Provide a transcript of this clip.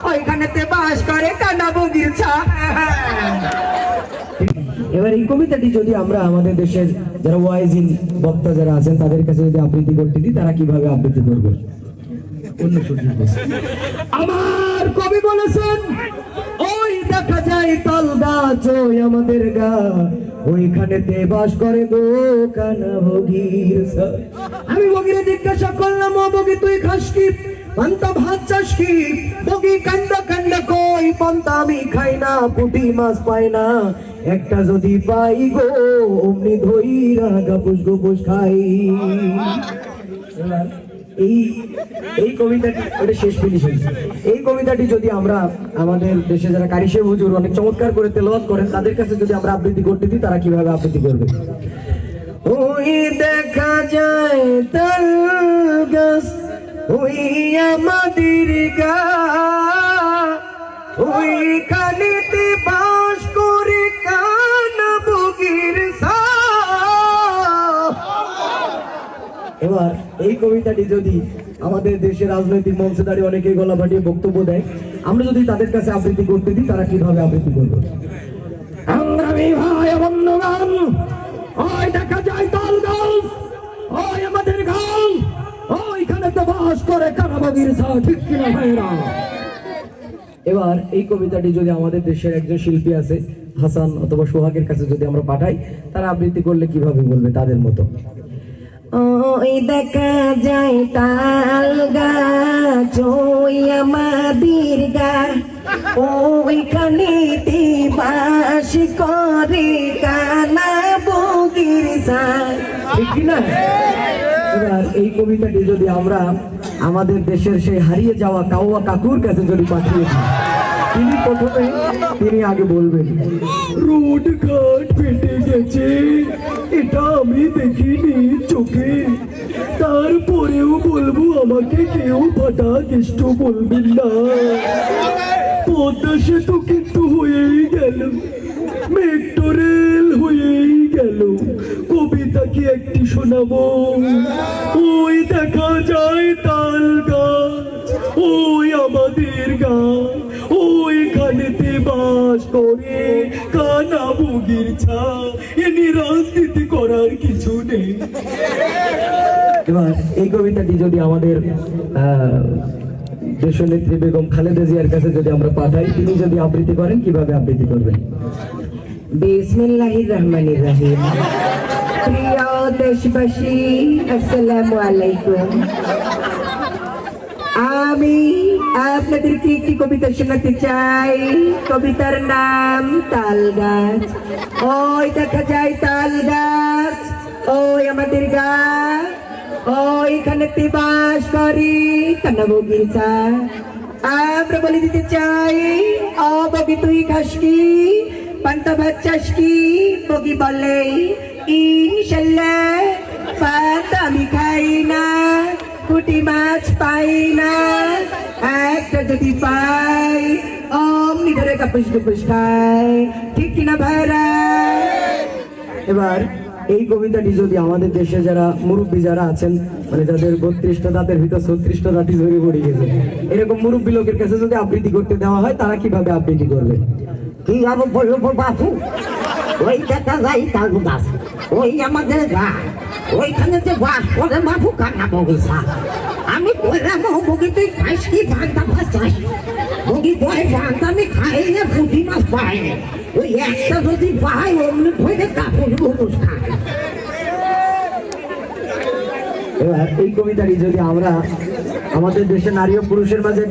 ওইখানেতে বাস করে কানা বগির ছা। এবার এই কবিতাটি যদি আমরা আমাদের দেশের যারা বক্তা যারা আছেন তাদের কাছে যদি আবৃত্তি করতে দিই তারা কীভাবে আবৃত্তি করবে? আমার কবি বলেছেন ওই দেখা যায় তাল গাছ ওই আমাদের গা। ওইখানেতে বাস করে গো কানা আমি বগিরে জিজ্ঞাসা করলাম ও বগি তুই খাস কি? পান্তা ভাত চাস কি? বগি কান্ড কান্ড কই? পান্তা আমি খাই না, পুঁটি মাছ পাই না। একটা যদি পাই গো, অমনি ধইরা গাপুস গুপুস খাই। এই এই কবিতাটি ওটা শেষ ফিনিশিং এই কবিতাটি যদি আমরা আমাদের দেশে যারা কারিশে হুজুর অনেক চমৎকার করে তেলাওয়াত করেন, তাদের কাছে যদি আমরা আবৃত্তি করতে দিই, তারা কীভাবে আবৃত্তি করবে? ওই দেখা যায় তাল গাছ ওই আমাদের গা। ওই কানিতে বাস করে কান বগির এবার এই কবিতাটি যদি আমাদের দেশের রাজনৈতিক মঞ্চে দাঁড়িয়ে অনেকে গলা ফাটিয়ে বক্তব্য দেয়, আমরা যদি তাদের কাছে আবৃত্তি করতে দিই, তারা কীভাবে আবৃত্তি করবে? সংগ্রামী ভাই বন্ধুগণ, ওই দেখা যায় তাল গাছ ওই আমাদের গান ওইখানে বাস করে কারাবাগির ছা ঠিক কিনা ভাইরা এবার এই কবিতাটি যদি আমাদের দেশের একজন শিল্পী আছে হাসান অথবা সোহাগের কাছে যদি আমরা পাঠাই তারা আবৃত্তি করলে কীভাবে বলবে তাদের মতো? ওই দেখা যায় তাল গাছ ওই আমাদের গা। ওইখানেতে বাস করে কানা বগির সা ঠিক না এবার এই কবিতাটি যদি আমরা আমাদের দেশের সেই হারিয়ে যাওয়া কাউয়া কাকুর কাছে যদি পাঠিয়ে দিই, তিনি প্রথমে তিনি আগে বলবেন, রোড ঘাট ফেটে গেছে, এটা আমি দেখিনি চোখে। তারপরেও বলব আমাকে কেউ ফাটা কেষ্ট বলবেন না। পদ্মা সেতু কিন্তু হয়েই গেল, মেট্রো রেল হয়েই গেল। কি একটি শোনাবো ওই দেখা যায় তাল গাছ ওই আমাদের গাছ ওইখানেতে বাস করে কানা বুগির ছা এনি রাজনীতি করার কিছু নেই। এবার এই কবিতাটি যদি আমাদের আহ, দেশনেত্রী বেগম খালেদা জিয়ার কাছে যদি আমরা পাঠাই তিনি যদি আবৃত্তি করেন কীভাবে আবৃত্তি করবেন? বিসমিল্লাহির রহমানির রহিম। প্রিয় দেশবাসী, আসসালামু আলাইকুম। আমি আপনাদেরকে একটি কবিতা শোনাতে চাই। কবিতার নাম তাল গাছ ওই দেখা যায় তাল গাছ ওই আমাদের গাছ। ওইখানেতে বাস করি কান্না বগিচা আমরা বলে দিতে চাই, ও বগি তুই খাস কি? পান্তা ভাত চাস কি? বগি বলে মাছ পাই না অমনি ধরে কাপুস টুপুস ঠিক ভাইরা? এবার এই কবিতাটি যদি আমাদের দেশে যারা মুরব্বী যারা আছেন মানে যাদের বত্রিশটা দাঁতের ভিতর ছত্রিশটা দাঁতি ধরে পড়ে গেছে, এরকম মুরব্বী লোকের কাছে যদি আবৃত্তি করতে দেওয়া হয়, তারা কীভাবে আবৃত্তি করবে? কি বাপু? ওই দেখা তার গাছ ওই আমাদের গা ওইখানে যে বাস করে বাপু কান্না বগিসা আমি কইলাম ও বগি তুই খাইস কি ভান্তা ভাসাস বগি কয় ভান্তা আমি খাই না পুঁটি মাছ পাই ওই একটা যদি পাই অমনি ধরে কাপড় বুবুস খায় এই কবিতাটি যদি আমরা আমাদের দেশে নারী ও পুরুষের মাঝে